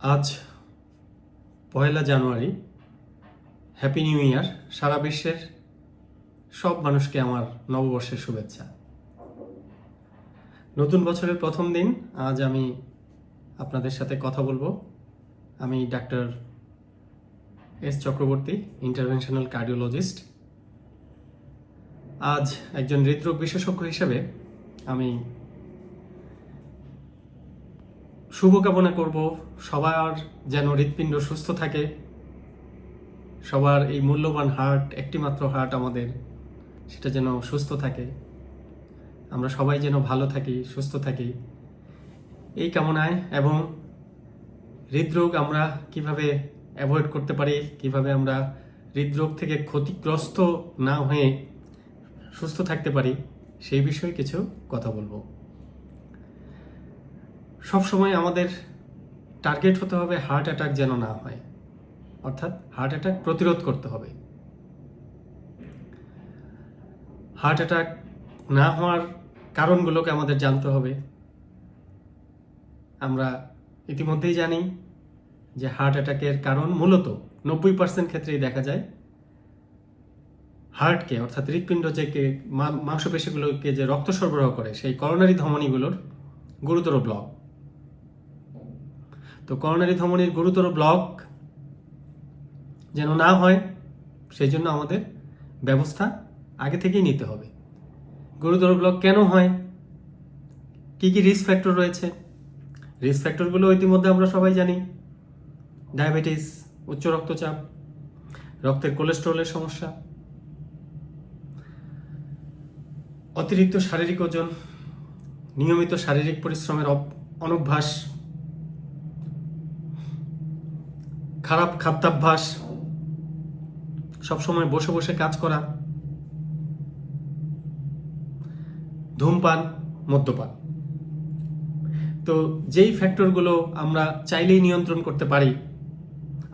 আজ পয়লা জানুয়ারি happy new year সারা বিশ্বের সব মানুষকে আমার নববর্ষের শুভেচ্ছা। নতুন বছরের প্রথম দিন, আজ আমি আপনাদের সাথে কথা বলব। আমি doctor S Chakraborty interventional cardiologist আজ একজন হৃদরোগ বিশেষজ্ঞ হিসেবে আমি শুভকামনা করব। সবার যেন হৃৎপিণ্ড সুস্থ থাকে। সবার এই মূল্যবান হার্ট একটিমাত্র হার্ট আমাদের, সেটা যেন সুস্থ থাকে। আমরা সবাই যেন ভালো থাকি, সুস্থ থাকি। এই কামনায় এবং হৃদরোগ আমরা কীভাবে অ্যাভয়েড করতে পারি, কীভাবে আমরা হৃদরোগ থেকে ক্ষতিগ্রস্ত না হয়ে সুস্থ থাকতে পারি, সেই বিষয়ে কিছু কথা বলব। সবসময় আমাদের টার্গেট হতে হবে হার্ট অ্যাটাক যেন না হয়। অর্থাৎ হার্ট অ্যাটাক প্রতিরোধ করতে হবে। হার্ট অ্যাটাক না হওয়ার কারণগুলোকে আমাদের জানতে হবে। আমরা ইতিমধ্যেই জানি যে হার্ট অ্যাটাকের কারণ মূলত নব্বই পার্সেন্ট ক্ষেত্রেই দেখা যায়। হার্টকে অর্থাৎ হৃৎপিণ্ড যে মাংসপেশিগুলোকে যে রক্ত সরবরাহ করে, সেই করোনারি ধমনীগুলোর গুরুতর ব্লক তো করোনারি ধমনীর গুরুতর ব্লক যেন না হয়, সেই জন্য আমাদের ব্যবস্থা আগে থেকেই নিতে হবে। গুরুতর ব্লক কেন হয়? কি কি রিস্ক ফ্যাক্টর রয়েছে? রিস্ক ফ্যাক্টরগুলো ইতিমধ্যে আমরা সবাই জানি। ডায়াবেটিস উচ্চ রক্তচাপ, রক্তের কোলেস্ট্রলের সমস্যা, অতিরিক্ত শারীরিক ওজন, নিয়মিত শারীরিক পরিশ্রমের অনভ্যাস খারাপ খাদ্যাভ্যাস, সবসময় বসে বসে কাজ করা, ধূমপান, মদ্যপান। তো যেই ফ্যাক্টরগুলো আমরা চাইলেই নিয়ন্ত্রণ করতে পারি,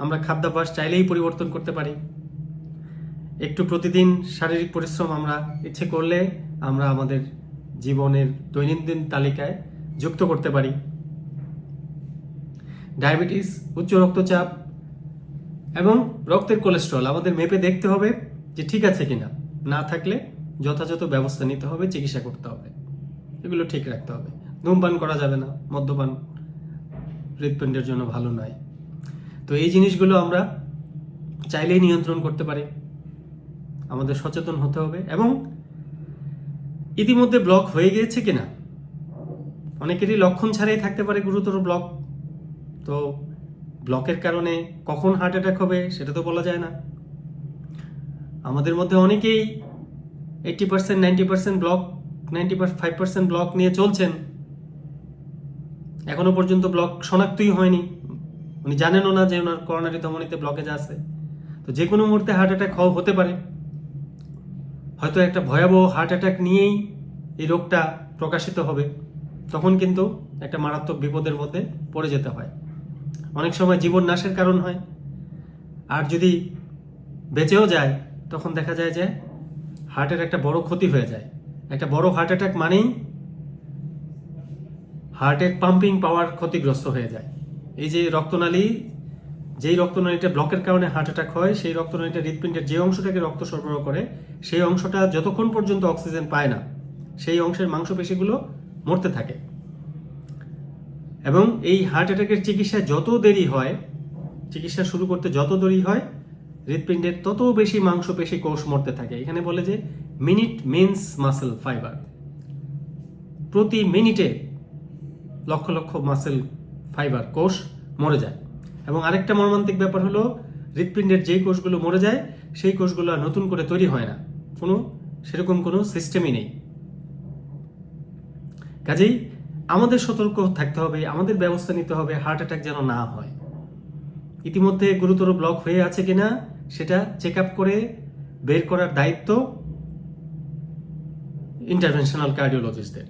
আমরা খাদ্যাভ্যাস চাইলেই পরিবর্তন করতে পারি, একটু প্রতিদিন শারীরিক পরিশ্রম আমরা ইচ্ছে করলে আমরা আমাদের জীবনের দৈনন্দিন তালিকায় যুক্ত করতে পারি। ডায়াবেটিস, উচ্চ রক্তচাপ এবং রক্তের কোলেস্ট্রল আমাদের মেপে দেখতে হবে যে ঠিক আছে কিনা। না থাকলে যথাযথ ব্যবস্থা নিতে হবে, চিকিৎসা করতে হবে। এগুলো ঠিক রাখতে হবে। ধূমপান করা যাবে না, মদ্যপান হৃৎপিণ্ডের জন্য ভালো নয়। তো এই জিনিসগুলো আমরা চাইলেই নিয়ন্ত্রণ করতে পারি। আমাদের সচেতন হতে হবে এবং ইতিমধ্যে ব্লক হয়ে গিয়েছে কিনা? অনেকেরই লক্ষণ ছাড়াই থাকতে পারে গুরুতর ব্লক। তো ব্লকের কারণে কখন হার্ট অ্যাটাক হবে সেটা তো বলা যায় না। আমাদের মধ্যে অনেকেই eighty percent ninety percent block ninety five percent block নিয়ে চলছেন। এখনও পর্যন্ত ব্লক শনাক্তই হয়নি। উনি জানেনও না যে ওনার করোনারি ধমনীতে ব্লকেজ আছে। তো যে কোনো মুহূর্তে হার্ট অ্যাটাক হতে পারে। হয়তো একটা ভয়াবহ হার্ট অ্যাটাক নিয়েই এই রোগটা প্রকাশিত হবে। তখন কিন্তু একটা মারাত্মক বিপদের মধ্যে পড়ে যেতে হয়। অনেক সময় জীবন নাশের কারণ হয়। আর যদি বেঁচেও যায়, তখন দেখা যায় যে হার্টের একটা বড় ক্ষতি হয়ে যায়। একটা বড় হার্ট অ্যাটাক মানেই হার্টের পাম্পিং পাওয়ার ক্ষতিগ্রস্ত হয়ে যায়। এই যে রক্তনালী, যেই রক্তনালীটা ব্লকের কারণে হার্ট অ্যাটাক হয়, সেই রক্তনালীটা হৃৎপিণ্ডের যে অংশটাকে রক্ত সরবরাহ করে, সেই অংশটা যতক্ষণ পর্যন্ত অক্সিজেন পায় না, সেই অংশের মাংসপেশিগুলো মরতে থাকে। এবং এই হার্ট অ্যাটাকের চিকিৎসা যত দেরি হয়, চিকিৎসা শুরু করতে যত দেরি হয়, হৃৎপিণ্ডের তত বেশি মাংস মাংসপেশি কোষ মরতে থাকে। এখানে বলে যে মিনিট মেন্স মাসেল ফাইবার প্রতি মিনিটে লক্ষ লক্ষ মাসেল ফাইবার কোষ মরে যায়। এবং আরেকটা মর্মান্তিক ব্যাপার হলো, হৃৎপিণ্ডের যেই কোষগুলো মরে যায়, সেই কোষগুলো আর নতুন করে তৈরি হয় না। কোনো, সেরকম কোনো সিস্টেমই নেই। কাজেই আমাদের সতর্ক থাকতে হবে, আমাদের ব্যবস্থা নিতে হবে হার্ট অ্যাটাক যেন না হয়। ইতিমধ্যে গুরুতর ব্লক হয়ে আছে কিনা সেটা চেক আপ করে বের করার দায়িত্ব ইন্টারভেনশনাল কার্ডিওলজিস্টদের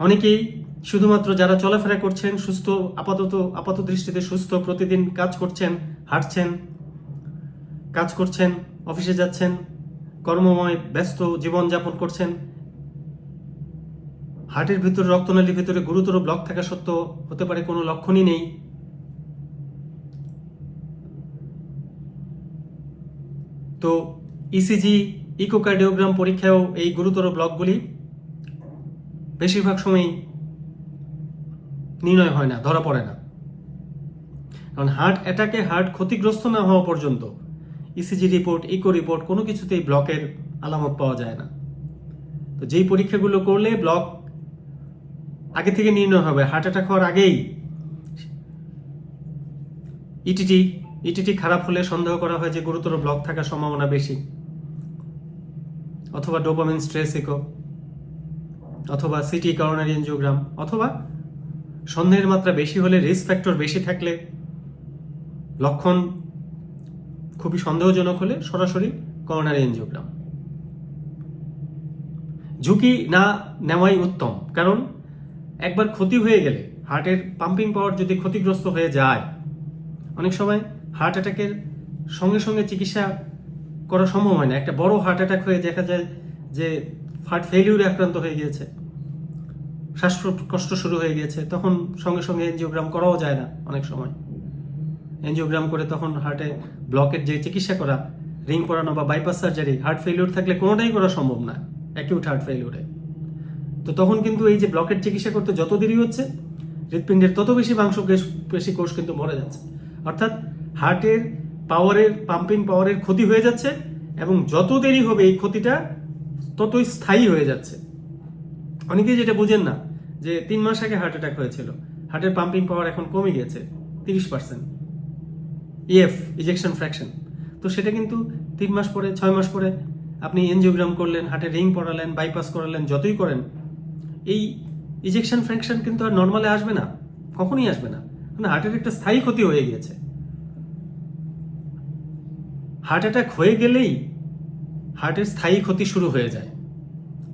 অনেকেই শুধুমাত্র যারা চলাফেরা করছেন, সুস্থ, আপাতত আপাত দৃষ্টিতে সুস্থ, প্রতিদিন কাজ করছেন, হাঁটছেন, কাজ করছেন, অফিসে যাচ্ছেন, কর্মময়, ব্যস্ত, জীবনযাপন করছেন হার্টের ভিতরে রক্তনালীর ভিতরে গুরুতর ব্লক থাকা সত্ত্বেও হতে পারে কোনো লক্ষণই নেই। তো ইসিজি ইকোকার্ডিওগ্রাম পরীক্ষায়ও এই গুরুতর ব্লকগুলি বেশিরভাগ সময়ই নির্ণয় হয় না, ধরা পড়ে না। কারণ হার্ট অ্যাটাকে হার্ট ক্ষতিগ্রস্ত না হওয়া পর্যন্ত ইসিজি রিপোর্ট ইকো রিপোর্ট কোনো কিছুতেই ব্লকের আলামত পাওয়া যায় না। তো যেই পরীক্ষাগুলো করলে ব্লক আগে থেকে নির্ণয় হবে হার্ট অ্যাটাক হওয়ার আগেই। ইটিটি ইটিটি খারাপ হলে সন্দেহ করা হয় যে গুরুতর ব্লক থাকার সম্ভাবনা বেশি। অথবা ডোপামিন স্ট্রেস ইকো অথবা সিটি করোনারি এনজিওগ্রাম অথবা সন্দেহের মাত্রা বেশি হলে রিস্ক ফ্যাক্টর বেশি থাকলে লক্ষণ খুবই সন্দেহজনক হলে সরাসরি করোনারি এনজিওগ্রাম ঝুঁকি না নেওয়াই উত্তম, কারণ একবার ক্ষতি হয়ে গেলে হার্টের পাম্পিং পাওয়ার যদি ক্ষতিগ্রস্ত হয়ে যায়, অনেক সময় হার্ট অ্যাটাকের সঙ্গে সঙ্গে চিকিৎসা করা সম্ভব হয় না। একটা বড় হার্ট অ্যাটাক হয়ে দেখা যায় যে হার্ট ফেলিউরে আক্রান্ত হয়ে গিয়েছে, শ্বাসকষ্ট শুরু হয়ে গিয়েছে, তখন সঙ্গে সঙ্গে এনজিওগ্রাম করাও যায় না অনেক সময়। এনজিওগ্রাম করে তখন হার্টে ব্লকের যে চিকিৎসা করা, রিং করানো বা বাইপাস সার্জারি, হার্ট ফেলিউর থাকলে কোনোটাই করা সম্ভব না। অ্যাকিউট হার্ট ফেলিউরে তো তখন কিন্তু এই যে ব্লকের চিকিৎসা করতে যত দেরি হচ্ছে, হৃৎপিণ্ডের তত বেশি মাংস পেশি কোষ কিন্তু মরে যাচ্ছে। অর্থাৎ হার্টের পাওয়ারের পাম্পিং পাওয়ারের ক্ষতি হয়ে যাচ্ছে এবং যত দেরি হবে এই ক্ষতিটা ততই স্থায়ী হয়ে যাচ্ছে। অনেকেই যেটা বুঝেন না যে তিন মাস আগে হার্ট অ্যাটাক হয়েছিল হার্টের পাম্পিং পাওয়ার এখন কমে গিয়েছে তিরিশ পার্সেন্ট ইএফ ইজেকশন ফ্র্যাকশন তো সেটা কিন্তু তিন মাস পরে, ছয় মাস পরে আপনি এনজিওগ্রাম করলেন হার্টে রিং পড়ালেন বাইপাস করালেন, যতই করেন এই ইজেকশন ফ্র্যাকশন কিন্তু আর নর্মালে আসবে না, কখনই আসবে না। মানে হার্টের একটা স্থায়ী ক্ষতি হয়ে গিয়েছে। হার্ট অ্যাটাক হয়ে গেলেই হার্টের স্থায়ী ক্ষতি শুরু হয়ে যায়।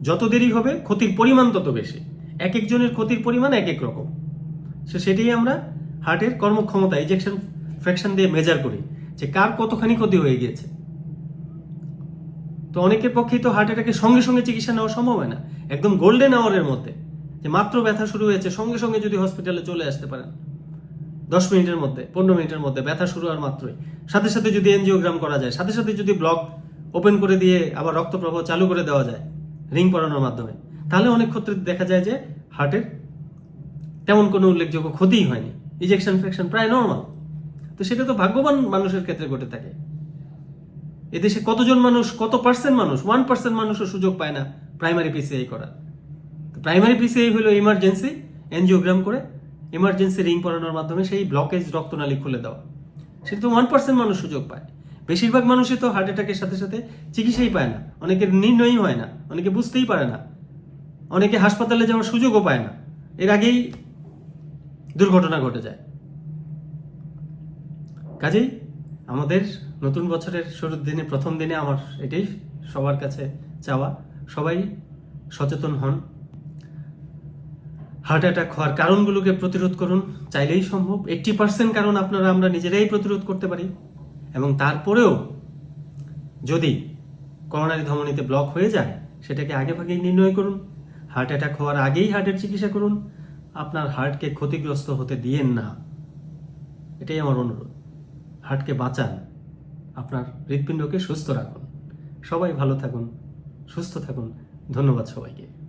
যত দেরি হবে, ক্ষতির পরিমাণ তত বেশি। এক একজনের ক্ষতির পরিমাণ এক এক রকম। সে সেটাই আমরা হার্টের কর্মক্ষমতা ইজেকশন ফ্র্যাকশন দিয়ে মেজার করি যে কার কতখানি ক্ষতি হয়ে গিয়েছে। তো অনেকের পক্ষেই তো হার্ট অ্যাটাকের সঙ্গে সঙ্গে চিকিৎসা নেওয়া সম্ভব হয় না। একদম গোল্ডেন আওয়ারের মধ্যে, যে মাত্র ব্যথা শুরু হয়েছে, সঙ্গে সঙ্গে যদি হসপিটালে চলে আসতে পারেন। দশ মিনিটের মধ্যে, পনেরো মিনিটের মধ্যে ব্যথা শুরু হওয়ার মাত্রই। সাথে সাথে যদি এনজিওগ্রাম করা যায়, সাথে সাথে যদি ব্লক ওপেন করে দিয়ে আবার রক্ত প্রবাহ চালু করে দেওয়া যায় রিং পরানোর মাধ্যমে, তাহলে অনেক ক্ষেত্রে দেখা যায় যে হার্টের তেমন কোনো উল্লেখযোগ্য ক্ষতিই হয়নি। ইজেকশন ফ্রেকশন প্রায় নর্মাল তো সেটা তো ভাগ্যবান মানুষের ক্ষেত্রে ঘটে থাকে। এদেশে কতজন মানুষ, কত পার্সেন্ট মানুষ ওয়ান পার্সেন্ট মানুষও সুযোগ পায় না প্রাইমারি পিসিআই করার। প্রাইমারি পিসিআই হলো ইমার্জেন্সি এনজিওগ্রাম করে ইমার্জেন্সি রিং পরানোর মাধ্যমে সেই ব্লকেজ রক্তনালী খুলে দেওয়া। সেটা তো ওয়ান পার্সেন্ট মানুষ সুযোগ পায়। বেশিরভাগ মানুষই তো হার্ট অ্যাটাকের সাথে সাথে চিকিৎসাই পায় না। অনেকের নির্ণয়ই হয় না, অনেকে বুঝতেই পারে না। অনেকে হাসপাতালে যাওয়ার সুযোগও পায় না। এর আগেই দুর্ঘটনা ঘটে যায়। কাজেই আমাদের নতুন বছরের শুরুর দিনে, প্রথম দিনে আমার এটাই সবার কাছে চাওয়া। সবাই সচেতন হন। হার্ট অ্যাটাক হওয়ার কারণগুলোকে প্রতিরোধ করুন, চাইলেই সম্ভব। এইট্টি পার্সেন্ট কারণ আপনারা, আমরা নিজেরাই প্রতিরোধ করতে পারি। এবং তারপরেও যদি করোনারি ধমনীতে ব্লক হয়ে যায়, সেটাকে আগে ভাগেই নির্ণয় করুন। হার্ট অ্যাটাক হওয়ার আগেই হার্টের চিকিৎসা করুন। আপনার হার্টকে ক্ষতিগ্রস্ত হতে দিয়েন না। এটাই আমার অনুরোধ। হার্টকে বাঁচান। আপনার হৃৎপিণ্ডকে সুস্থ রাখুন। সবাই ভালো থাকুন সুস্থ থাকুন। ধন্যবাদ সবাইকে।